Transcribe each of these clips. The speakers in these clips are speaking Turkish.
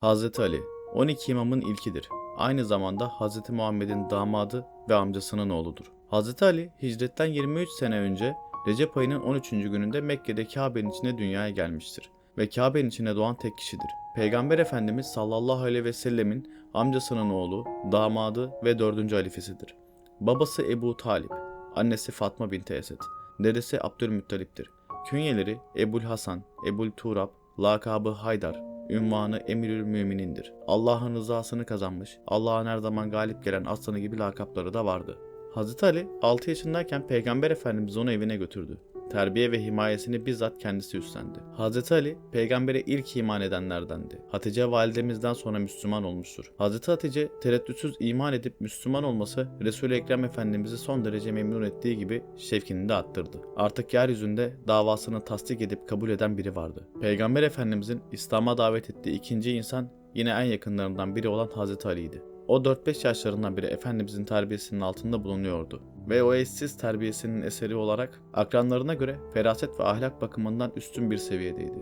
Hazreti Ali 12 imamın ilkidir. Aynı zamanda Hazreti Muhammed'in damadı ve amcasının oğludur. Hazreti Ali hicretten 23 sene önce Recep ayının 13. gününde Mekke'de Kabe'nin içine dünyaya gelmiştir ve Kabe'nin içine doğan tek kişidir. Peygamber Efendimiz sallallahu aleyhi ve sellemin amcasının oğlu, damadı ve dördüncü halifesidir. Babası Ebu Talip, annesi Fatma binti Esed, dedesi Abdülmuttalip'tir. Künyeleri Ebul Hasan, Ebul Turab, lakabı Haydar, ünvanı Emirül Müminindir. Allah'ın rızasını kazanmış, Allah'ın her zaman galip gelen aslanı gibi lakapları da vardı. Hazreti Ali 6 yaşındayken Peygamber Efendimiz onu evine götürdü. Terbiye ve himayesini bizzat kendisi üstlendi. Hazreti Ali, peygambere ilk iman edenlerdendi. Hatice validemizden sonra Müslüman olmuştur. Hazreti Hatice tereddütsüz iman edip Müslüman olması Resul-i Ekrem Efendimiz'i son derece memnun ettiği gibi şevkini de arttırdı. Artık yeryüzünde davasını tasdik edip kabul eden biri vardı. Peygamber Efendimizin İslam'a davet ettiği ikinci insan yine en yakınlarından biri olan Hazreti Ali'ydi. O 4-5 yaşlarından biri Efendimizin terbiyesinin altında bulunuyordu ve o eşsiz terbiyesinin eseri olarak akranlarına göre feraset ve ahlak bakımından üstün bir seviyedeydi.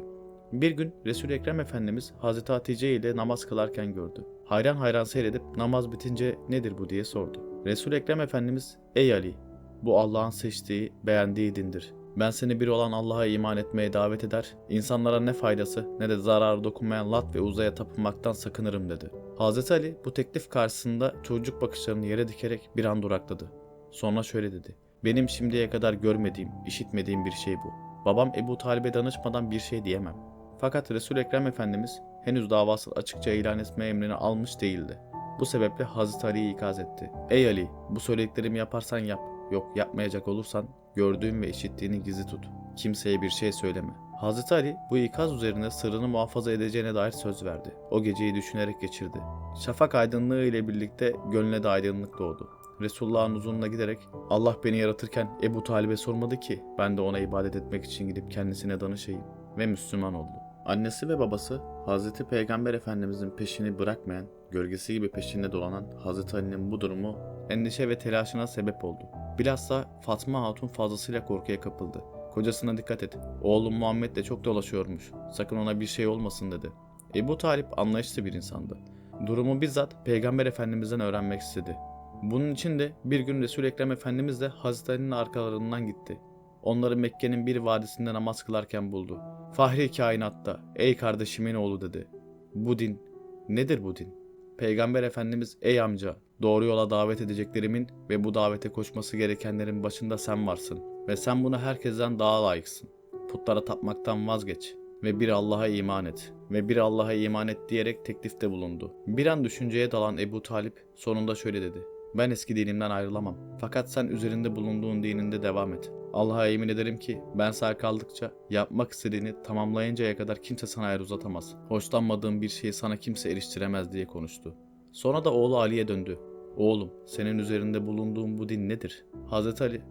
Bir gün Resul-i Ekrem Efendimiz Hazreti Hatice ile namaz kılarken gördü. Hayran hayran seyredip namaz bitince nedir bu diye sordu. Resul-i Ekrem Efendimiz ey Ali bu Allah'ın seçtiği, beğendiği dindir. Ben seni bir olan Allah'a iman etmeye davet eder, insanlara ne faydası ne de zararı dokunmayan Lat ve Uzay'a tapınmaktan sakınırım dedi. Hazreti Ali bu teklif karşısında çocuk bakışlarını yere dikerek bir an durakladı. Sonra şöyle dedi. Benim şimdiye kadar görmediğim, işitmediğim bir şey bu. Babam Ebu Talib'e danışmadan bir şey diyemem. Fakat Resul-i Ekrem Efendimiz henüz davası açıkça ilan etme emrini almış değildi. Bu sebeple Hazreti Ali'yi ikaz etti. Ey Ali, bu söylediklerimi yaparsan yap. Yok yapmayacak olursan gördüğün ve işittiğini gizli tut. Kimseye bir şey söyleme. Hazreti Ali bu ikaz üzerine sırrını muhafaza edeceğine dair söz verdi. O geceyi düşünerek geçirdi. Şafak aydınlığı ile birlikte gönlüne de aydınlık doğdu. Resulullah'ın huzuruna giderek Allah beni yaratırken Ebu Talib'e sormadı ki ben de ona ibadet etmek için gidip kendisine danışayım ve Müslüman oldu. Annesi ve babası Hazreti Peygamber Efendimizin peşini bırakmayan, gölgesi gibi peşinde dolanan Hazreti Ali'nin bu durumu endişe ve telaşına sebep oldu. Bilhassa Fatma Hatun fazlasıyla korkuya kapıldı. Kocasına dikkat et. Oğlum Muhammed de çok dolaşıyormuş. Sakın ona bir şey olmasın dedi. Ebu Talip anlayışlı bir insandı. Durumu bizzat Peygamber Efendimiz'den öğrenmek istedi. Bunun için de bir gün Resul Ekrem Efendimiz de Hazreti Ali'nin arkalarından gitti. Onları Mekke'nin bir vadisinde namaz kılarken buldu. Fahri kainatta, ey kardeşimin oğlu dedi. Bu din, nedir bu din? Peygamber Efendimiz, ey amca, doğru yola davet edeceklerimin ve bu davete koşması gerekenlerin başında sen varsın. Ve sen buna herkesten daha layıksın. Putlara tapmaktan vazgeç ve bir Allah'a iman et ve bir Allah'a iman et diyerek teklifte bulundu. Bir an düşünceye dalan Ebu Talip sonunda şöyle dedi. Ben eski dinimden ayrılamam. Fakat sen üzerinde bulunduğun dininde devam et. Allah'a yemin ederim ki ben sağ kaldıkça yapmak istediğini tamamlayıncaya kadar kimse sana el uzatamaz. Hoşlanmadığın bir şeyi sana kimse eriştiremez diye konuştu. Sonra da oğlu Ali'ye döndü. Oğlum senin üzerinde bulunduğun bu din nedir? Hazreti Ali,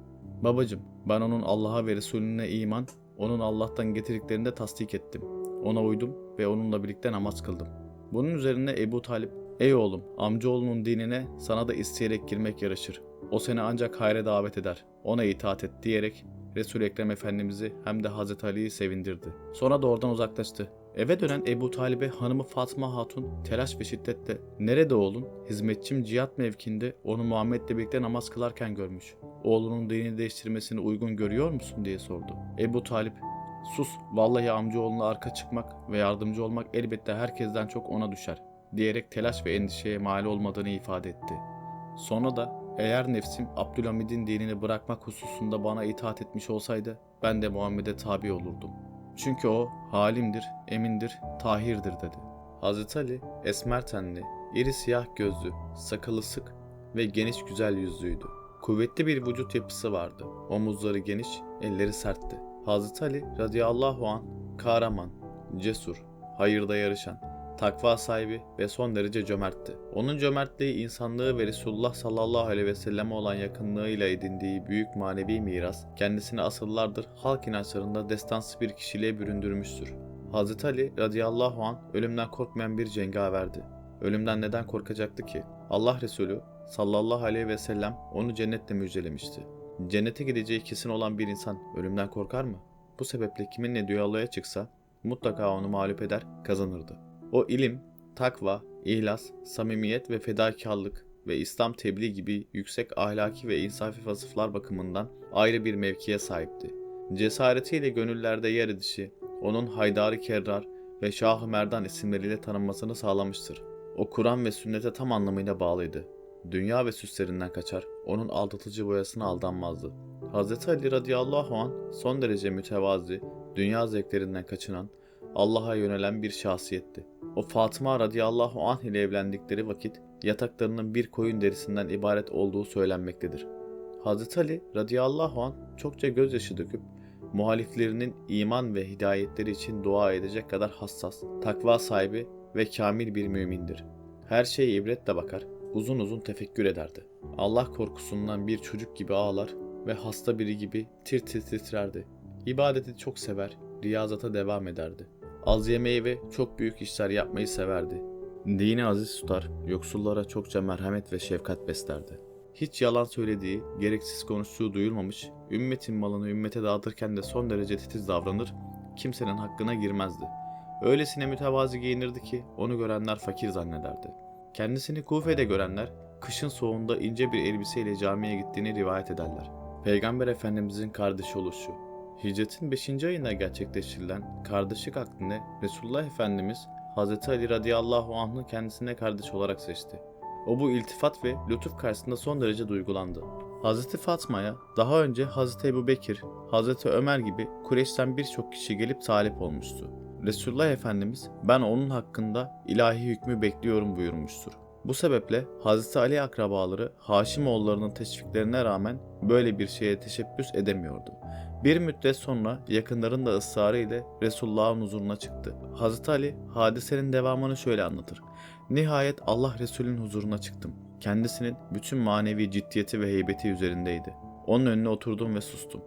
babacım ben onun Allah'a ve Resulüne iman, onun Allah'tan getirdiklerini de tasdik ettim. Ona uydum ve onunla birlikte namaz kıldım. Bunun üzerine Ebu Talip, ey oğlum amcaoğlunun dinine sana da isteyerek girmek yaraşır. O seni ancak hayra davet eder. Ona itaat et diyerek Resul-i Ekrem Efendimiz'i hem de Hazreti Ali'yi sevindirdi. Sonra da oradan uzaklaştı. Eve dönen Ebu Talib'e hanımı Fatma Hatun telaş ve şiddetle ''Nerede oğlun? Hizmetçim cihat mevkinde onu Muhammed'le birlikte namaz kılarken görmüş. Oğlunun dinini değiştirmesini uygun görüyor musun?'' diye sordu. Ebu Talip ''Sus, vallahi amcaoğluna arka çıkmak ve yardımcı olmak elbette herkesten çok ona düşer.'' Diyerek telaş ve endişeye mal olmadığını ifade etti. Sonra da eğer nefsim Abdülhamid'in dinini bırakmak hususunda bana itaat etmiş olsaydı ben de Muhammed'e tabi olurdum. Çünkü o halimdir, emindir, tahirdir dedi. Hazreti Ali esmer tenli, iri siyah gözlü, sakalı sık ve geniş güzel yüzlüydü. Kuvvetli bir vücut yapısı vardı. Omuzları geniş, elleri sertti. Hazreti Ali radıyallahu an kahraman, cesur, hayırda yarışan, takva sahibi ve son derece cömertti. Onun cömertliği insanlığı ve Resulullah sallallahu aleyhi ve selleme olan yakınlığıyla edindiği büyük manevi miras, kendisini asıllardır halk inançlarında destansı bir kişiliğe büründürmüştür. Hz. Ali radıyallahu an ölümden korkmayan bir cengaverdi. Ölümden neden korkacaktı ki? Allah Resulü sallallahu aleyhi ve sellem onu cennetle müjdelemişti. Cennete gideceği kesin olan bir insan ölümden korkar mı? Bu sebeple kiminle düelloya çıksa mutlaka onu mağlup eder, kazanırdı. O ilim, takva, ihlas, samimiyet ve fedakarlık ve İslam tebliğ gibi yüksek ahlaki ve insafi vasıflar bakımından ayrı bir mevkiye sahipti. Cesaretiyle gönüllerde yer edişi, onun Haydar-ı Kerrar ve Şah-ı Merdan isimleriyle tanınmasını sağlamıştır. O Kur'an ve sünnete tam anlamıyla bağlıydı. Dünya ve süslerinden kaçar, onun aldatıcı boyasına aldanmazdı. Hz. Ali radıyallahu an son derece mütevazi, dünya zevklerinden kaçınan, Allah'a yönelen bir şahsiyetti. O Fatıma radıyallahu anh ile evlendikleri vakit yataklarının bir koyun derisinden ibaret olduğu söylenmektedir. Hz. Ali radıyallahu anh çokça gözyaşı döküp muhaliflerinin iman ve hidayetleri için dua edecek kadar hassas, takva sahibi ve kamil bir mümindir. Her şeye ibretle bakar, uzun uzun tefekkür ederdi. Allah korkusundan bir çocuk gibi ağlar ve hasta biri gibi tir tir titrerdi. İbadeti çok sever, riyazata devam ederdi. Az yemeği ve çok büyük işler yapmayı severdi. Dini aziz tutar, yoksullara çokça merhamet ve şefkat beslerdi. Hiç yalan söylediği, gereksiz konuştuğu duyulmamış, ümmetin malını ümmete dağıtırken de son derece titiz davranır, kimsenin hakkına girmezdi. Öylesine mütevazi giyinirdi ki onu görenler fakir zannederdi. Kendisini Kufe'de görenler, kışın soğuğunda ince bir elbiseyle camiye gittiğini rivayet ederler. Peygamber Efendimizin kardeşi oluşu, Hicretin 5. ayında gerçekleştirilen kardeşlik akdine Resulullah Efendimiz Hz. Ali radıyallahu anh'ı kendisine kardeş olarak seçti. O bu iltifat ve lütuf karşısında son derece duygulandı. Hz. Fatma'ya daha önce Hz. Ebu Bekir, Hz. Ömer gibi Kureyş'ten birçok kişi gelip talip olmuştu. Resulullah Efendimiz ben onun hakkında ilahi hükmü bekliyorum buyurmuştur. Bu sebeple Hz. Ali akrabaları Haşimoğullarının teşviklerine rağmen böyle bir şeye teşebbüs edemiyordu. Bir müddet sonra yakınların da ısrarı ile Resulullah'ın huzuruna çıktı. Hazreti Ali hadisenin devamını şöyle anlatır. Nihayet Allah Resulü'nün huzuruna çıktım. Kendisinin bütün manevi ciddiyeti ve heybeti üzerindeydi. Onun önüne oturdum ve sustum.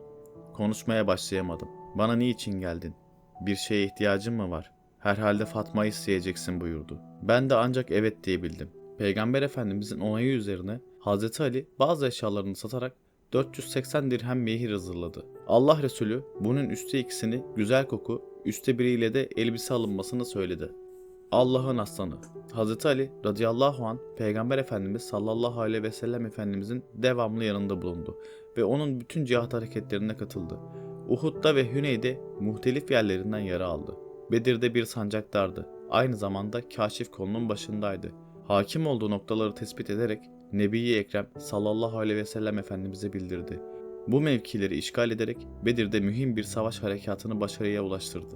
Konuşmaya başlayamadım. Bana niçin geldin? Bir şeye ihtiyacın mı var? Herhalde Fatma'yı isteyeceksin buyurdu. Ben de ancak evet diyebildim. Peygamber Efendimizin onayı üzerine Hazreti Ali bazı eşyalarını satarak 480 dirhem mehir hazırladı. Allah Resulü bunun üstte ikisini güzel koku, üstte biriyle de elbise alınmasını söyledi. Allah'ın aslanı. Hazreti Ali radıyallahu an Peygamber Efendimiz sallallahu aleyhi ve sellem Efendimizin devamlı yanında bulundu ve onun bütün cihat hareketlerine katıldı. Uhud'da ve Hüney'de muhtelif yerlerinden yara aldı. Bedir'de bir sancaktardı. Aynı zamanda kaşif kolunun başındaydı. Hakim olduğu noktaları tespit ederek Nebi-i Ekrem sallallahu aleyhi ve sellem Efendimiz'e bildirdi. Bu mevkileri işgal ederek Bedir'de mühim bir savaş harekatını başarıya ulaştırdı.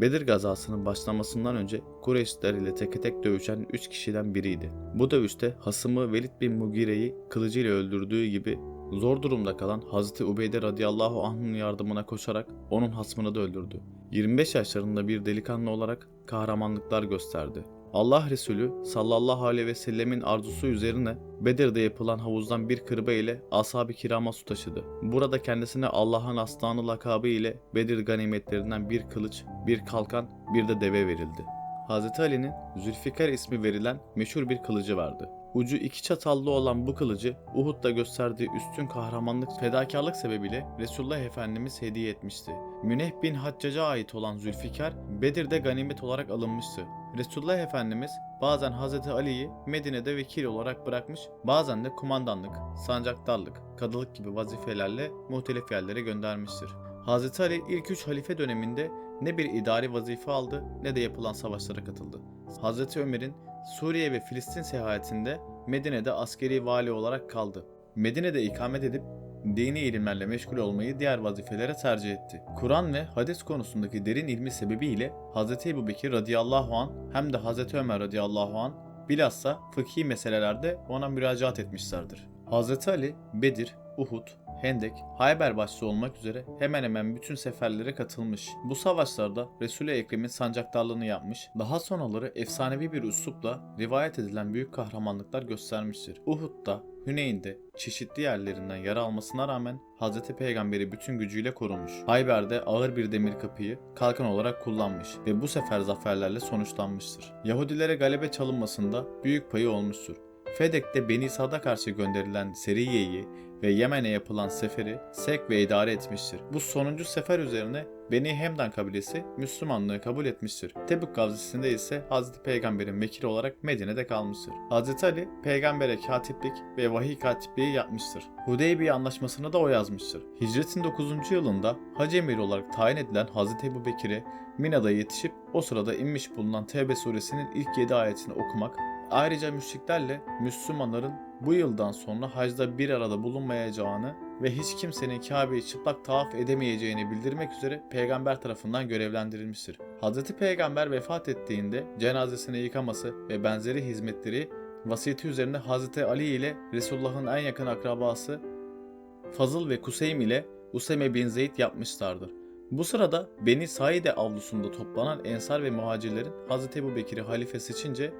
Bedir gazasının başlamasından önce Kureyşler ile teke tek dövüşen 3 kişiden biriydi. Bu dövüşte hasımı Velid bin Mugire'yi kılıcıyla öldürdüğü gibi zor durumda kalan Hazreti Ubeyde radıyallahu anh'ın yardımına koşarak onun hasmını da öldürdü. 25 yaşlarında bir delikanlı olarak kahramanlıklar gösterdi. Allah Resulü sallallahu aleyhi ve sellemin arzusu üzerine Bedir'de yapılan havuzdan bir kırba ile ashab-ı kirama su taşıdı. Burada kendisine Allah'ın aslanı lakabı ile Bedir ganimetlerinden bir kılıç, bir kalkan, bir de deve verildi. Hz. Ali'nin Zülfikar ismi verilen meşhur bir kılıcı vardı. Ucu iki çatallı olan bu kılıcı Uhud'da gösterdiği üstün kahramanlık, fedakarlık sebebiyle Resulullah Efendimiz hediye etmişti. Müneh bin Haccac'a ait olan Zülfikar, Bedir'de ganimet olarak alınmıştı. Resulullah Efendimiz bazen Hz. Ali'yi Medine'de vekil olarak bırakmış, bazen de kumandanlık, sancaktarlık, kadılık gibi vazifelerle muhtelif yerlere göndermiştir. Hz. Ali ilk üç halife döneminde ne bir idari vazife aldı ne de yapılan savaşlara katıldı. Hz. Ömer'in Suriye ve Filistin seyahatinde Medine'de askeri vali olarak kaldı. Medine'de ikamet edip dini ilimlerle meşgul olmayı diğer vazifelere tercih etti. Kur'an ve hadis konusundaki derin ilmi sebebiyle Hz. Ebu Bekir radıyallahu an hem de Hz. Ömer radıyallahu an bilhassa fıkhi meselelerde ona müracaat etmişlerdir. Hz. Ali, Bedir, Uhud, Hendek, Hayber başta olmak üzere hemen hemen bütün seferlere katılmış. Bu savaşlarda Resul-i Ekrem'in sancaktarlığını yapmış, daha sonraları efsanevi bir üslupla rivayet edilen büyük kahramanlıklar göstermiştir. Uhud'da, Hüneyn'de çeşitli yerlerinden yara almasına rağmen Hz. Peygamber'i bütün gücüyle korumuş. Hayber'de ağır bir demir kapıyı kalkan olarak kullanmış ve bu sefer zaferlerle sonuçlanmıştır. Yahudilere galebe çalınmasında büyük payı olmuştur. Fedek'te Beni Sad'a karşı gönderilen Seriye'yi ve Yemen'e yapılan seferi sevk ve idare etmiştir. Bu sonuncu sefer üzerine Beni Hemdan kabilesi Müslümanlığı kabul etmiştir. Tebük gazisinde ise Hazreti Peygamber'in vekili olarak Medine'de kalmıştır. Hazreti Ali peygambere katiplik ve vahiy katipliği yapmıştır. Hudeybiye anlaşmasını da o yazmıştır. Hicretin 9. yılında Hacı Emir olarak tayin edilen Hazreti Ebu Bekir'e Mina'da yetişip o sırada inmiş bulunan Tevbe suresinin ilk 7 ayetini okumak, ayrıca müşriklerle Müslümanların bu yıldan sonra hacda bir arada bulunmayacağını ve hiç kimsenin Kabe'yi çıplak tavaf edemeyeceğini bildirmek üzere peygamber tarafından görevlendirilmiştir. Hz. Peygamber vefat ettiğinde cenazesini yıkaması ve benzeri hizmetleri vasiyeti üzerine Hz. Ali ile Resulullah'ın en yakın akrabası Fazıl ve Kuseym ile Useme bin Zeyd yapmışlardır. Bu sırada Beni Saide avlusunda toplanan ensar ve muhacirlerin Hz. Ebu Bekir'i halife seçince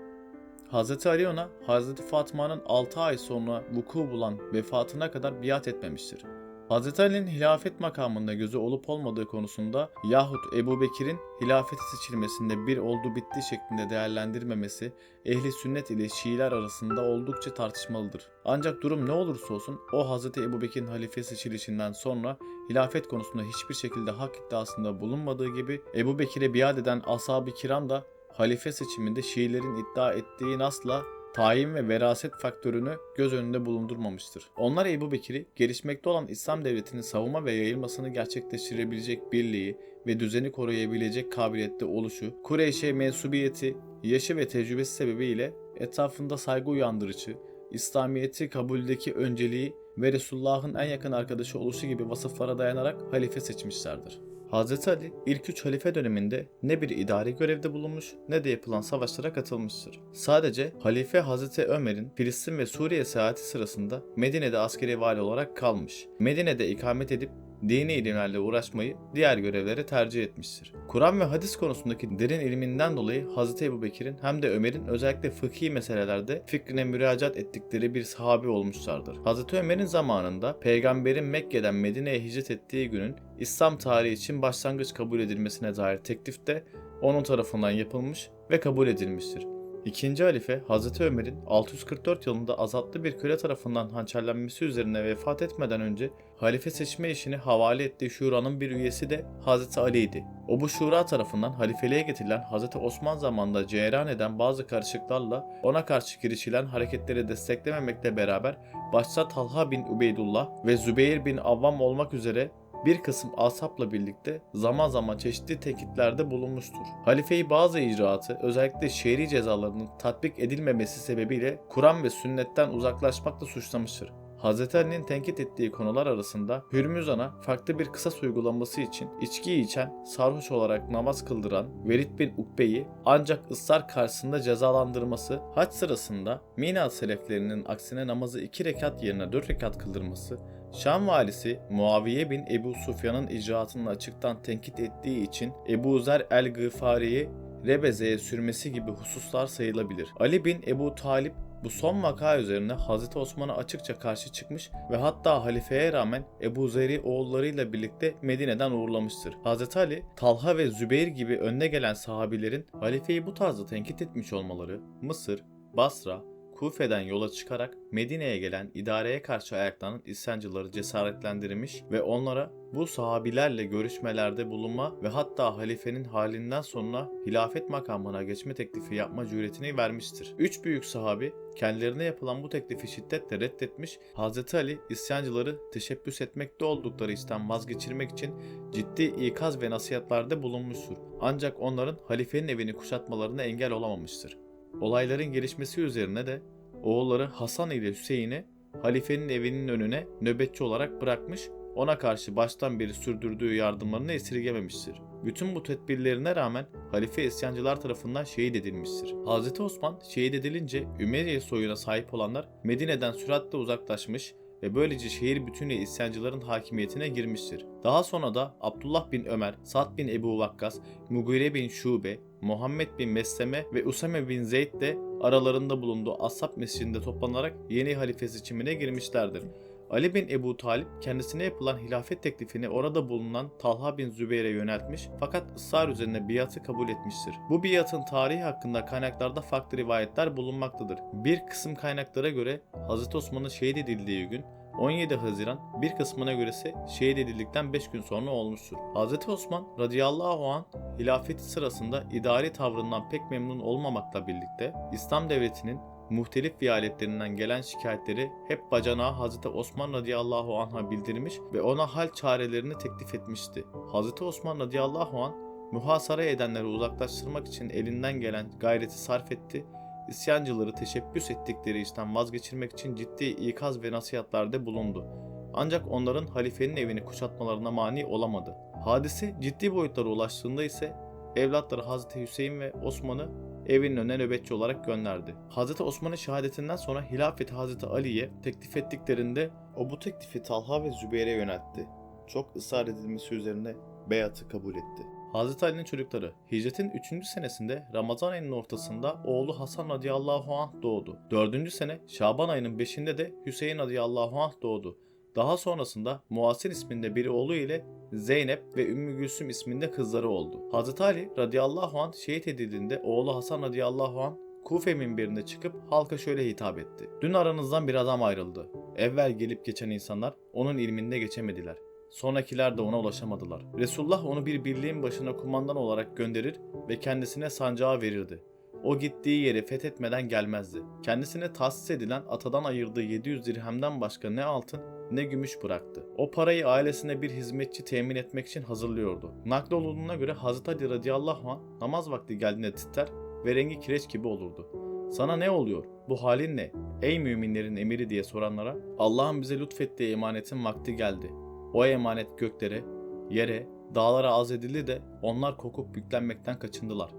Hz. Ali ona Hz. Fatma'nın 6 ay sonra vuku bulan vefatına kadar biat etmemiştir. Hz. Ali'nin hilafet makamında gözü olup olmadığı konusunda yahut Ebu Bekir'in hilafete seçilmesinde bir oldu bitti şeklinde değerlendirmemesi ehli sünnet ile Şiiler arasında oldukça tartışmalıdır. Ancak durum ne olursa olsun o Hz. Ebu Bekir'in halife seçilişinden sonra hilafet konusunda hiçbir şekilde hak iddiasında bulunmadığı gibi Ebu Bekir'e biat eden ashab-ı kiram da halife seçiminde Şiilerin iddia ettiği nasla tayin ve veraset faktörünü göz önünde bulundurmamıştır. Onlar Ebu Bekir'i gelişmekte olan İslam devletinin savunma ve yayılmasını gerçekleştirebilecek birliği ve düzeni koruyabilecek kabiliyette oluşu, Kureyş'e mensubiyeti, yaşı ve tecrübesi sebebiyle etrafında saygı uyandırıcı, İslamiyet'i kabuldeki önceliği ve Resulullah'ın en yakın arkadaşı oluşu gibi vasıflara dayanarak halife seçmişlerdir. Hz. Ali ilk üç halife döneminde ne bir idari görevde bulunmuş ne de yapılan savaşlara katılmıştır. Sadece Halife Hz. Ömer'in Filistin ve Suriye seyahati sırasında Medine'de askeri vali olarak kalmış. Medine'de ikamet edip dini ilimlerle uğraşmayı diğer görevlere tercih etmiştir. Kur'an ve hadis konusundaki derin ilminden dolayı Hz. Ebu Bekir'in hem de Ömer'in özellikle fıkhi meselelerde fikrine müracaat ettikleri bir sahabi olmuşlardır. Hz. Ömer'in zamanında peygamberin Mekke'den Medine'ye hicret ettiği günün İslam tarihi için başlangıç kabul edilmesine dair teklif de onun tarafından yapılmış ve kabul edilmiştir. İkinci halife Hazreti Ömer'in 644 yılında azatlı bir köle tarafından hançerlenmesi üzerine vefat etmeden önce halife seçme işini havale ettiği şuranın bir üyesi de Hazreti Ali'ydi. O bu şura tarafından halifeliğe getirilen Hazreti Osman zamanında cereyan eden bazı karışıklarla ona karşı girişilen hareketleri desteklememekle beraber başta Talha bin Ubeydullah ve Zübeyir bin Avvam olmak üzere bir kısım asapla birlikte zaman zaman çeşitli tekitlerde bulunmuştur. Halifeyi bazı icraatı özellikle şehri cezalarının tatbik edilmemesi sebebiyle Kur'an ve sünnetten uzaklaşmakla suçlamıştır. Hz. Ali'nin tenkit ettiği konular arasında Hürmüzan'a farklı bir kısas uygulaması için içki içen, sarhoş olarak namaz kıldıran Velid bin Ukbe'yi ancak ısrar karşısında cezalandırması, haç sırasında Mina seleflerinin aksine namazı 2 rekat yerine 4 rekat kıldırması, Şam valisi Muaviye bin Ebu Sufyan'ın icraatını açıktan tenkit ettiği için Ebu Zer el-Gıfari'yi Rebeze'ye sürmesi gibi hususlar sayılabilir. Ali bin Ebu Talip bu son vaka üzerine Hazreti Osman'a açıkça karşı çıkmış ve hatta halifeye rağmen Ebu Zer'i oğullarıyla birlikte Medine'den uğurlamıştır. Hazreti Ali, Talha ve Zübeyir gibi önde gelen sahabilerin halifeyi bu tarzda tenkit etmiş olmaları Mısır, Basra, Kufe'den yola çıkarak Medine'ye gelen idareye karşı ayaklanan isyancıları cesaretlendirmiş ve onlara bu sahabilerle görüşmelerde bulunma ve hatta halifenin halinden sonra hilafet makamına geçme teklifi yapma cüretini vermiştir. Üç büyük sahabi kendilerine yapılan bu teklifi şiddetle reddetmiş, Hz. Ali isyancıları teşebbüs etmekte oldukları işten vazgeçirmek için ciddi ikaz ve nasihatlerde bulunmuştur. Ancak onların halifenin evini kuşatmalarına engel olamamıştır. Olayların gelişmesi üzerine de oğulları Hasan ile Hüseyin'i halifenin evinin önüne nöbetçi olarak bırakmış, ona karşı baştan beri sürdürdüğü yardımlarını esirgememiştir. Bütün bu tedbirlerine rağmen halife isyancılar tarafından şehit edilmiştir. Hz. Osman şehit edilince Ümeyye soyuna sahip olanlar Medine'den süratle uzaklaşmış ve böylece şehir bütünüyle isyancıların hakimiyetine girmiştir. Daha sonra da Abdullah bin Ömer, Sa'd bin Ebu Vakkas, Mugire bin Şube, Muhammed bin Mesleme ve Usame bin Zeyd de aralarında bulunduğu Ashab mescidinde toplanarak yeni halife seçimine girmişlerdir. Ali bin Ebu Talip kendisine yapılan hilafet teklifini orada bulunan Talha bin Zübeyir'e yöneltmiş fakat ısrar üzerine biatı kabul etmiştir. Bu biatın tarihi hakkında kaynaklarda farklı rivayetler bulunmaktadır. Bir kısım kaynaklara göre Hz. Osman'ın şehit edildiği gün 17 Haziran bir kısmına göre ise şehit edildikten 5 gün sonra olmuştur. Hz. Osman radıyallahu anh hilafeti sırasında idari tavrından pek memnun olmamakla birlikte İslam devletinin muhtelif viyaletlerinden gelen şikayetleri hep bacanağı Hz. Osman radıyallahu anh'a bildirmiş ve ona hal çarelerini teklif etmişti. Hz. Osman radıyallahu anh muhasara edenleri uzaklaştırmak için elinden gelen gayreti sarf etti isyancıları teşebbüs ettikleri işten vazgeçirmek için ciddi ikaz ve nasihatlerde bulundu. Ancak onların halifenin evini kuşatmalarına mani olamadı. Hadise ciddi boyutlara ulaştığında ise evlatları Hazreti Hüseyin ve Osman'ı evinin önüne nöbetçi olarak gönderdi. Hazreti Osman'ın şehadetinden sonra hilafeti Hazreti Ali'ye teklif ettiklerinde o bu teklifi Talha ve Zübeyir'e yöneltti. Çok ısrar edilmesi üzerine beyatı kabul etti. Hazreti Ali'nin çocukları hicretin 3. senesinde Ramazan ayının ortasında oğlu Hasan radıyallahu anh doğdu. 4. sene Şaban ayının 5'inde de Hüseyin radıyallahu anh doğdu. Daha sonrasında Muasin isminde bir oğlu ile Zeynep ve Ümmü Gülsüm isminde kızları oldu. Hazreti Ali radıyallahu anh şehit edildiğinde oğlu Hasan radıyallahu anh Kufe minberine çıkıp halka şöyle hitap etti. Dün aranızdan bir adam ayrıldı. Evvel gelip geçen insanlar onun ilminde geçemediler. Sonrakiler de ona ulaşamadılar. Resulullah onu bir birliğin başına kumandan olarak gönderir ve kendisine sancağı verirdi. O gittiği yeri fethetmeden gelmezdi. Kendisine tahsis edilen atadan ayırdığı 700 dirhemden başka ne altın ne gümüş bıraktı. O parayı ailesine bir hizmetçi temin etmek için hazırlıyordu. Nakl olunduğuna göre Hazreti Ali radıyallahu anh namaz vakti geldiğinde titrer ve rengi kireç gibi olurdu. Sana ne oluyor? Bu halin ne? Ey müminlerin emiri diye soranlara Allah'ın bize lütfettiği emanetin vakti geldi. O emanet göklere, yere, dağlara az edildi de onlar kokup yüklenmekten kaçındılar.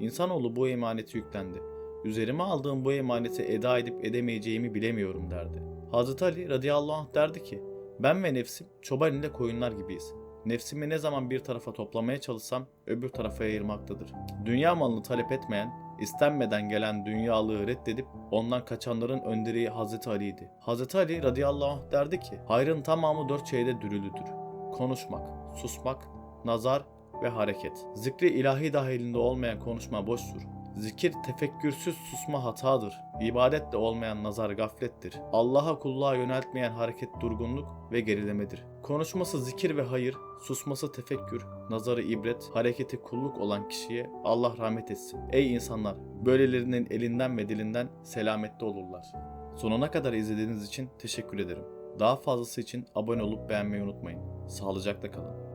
İnsanoğlu bu emaneti yüklendi. Üzerime aldığım bu emaneti eda edip edemeyeceğimi bilemiyorum derdi. Hazreti Ali radıyallahu anh derdi ki, ben ve nefsim çoban ile koyunlar gibiyiz. Nefsimi ne zaman bir tarafa toplamaya çalışsam öbür tarafa ayırmaktadır. Dünya malını talep etmeyen, istenmeden gelen dünyalığı reddedip ondan kaçanların önderi Hazreti Ali'ydi. Hazreti Ali radıyallahu anh derdi ki, hayrın tamamı dört şeyde dürülüdür. Konuşmak, susmak, nazar ve hareket. Zikri ilahi dahilinde olmayan konuşma boştur. Zikir tefekkürsüz susma hatadır. İbadetle olmayan nazar gaflettir. Allah'a kulluğa yöneltmeyen hareket durgunluk ve gerilemedir. Konuşması zikir ve hayır, susması tefekkür, nazarı ibret, hareketi kulluk olan kişiye Allah rahmet etsin. Ey insanlar, böylelerinin elinden ve dilinden selamette olurlar. Sonuna kadar izlediğiniz için teşekkür ederim. Daha fazlası için abone olup beğenmeyi unutmayın. Sağlıcakla kalın.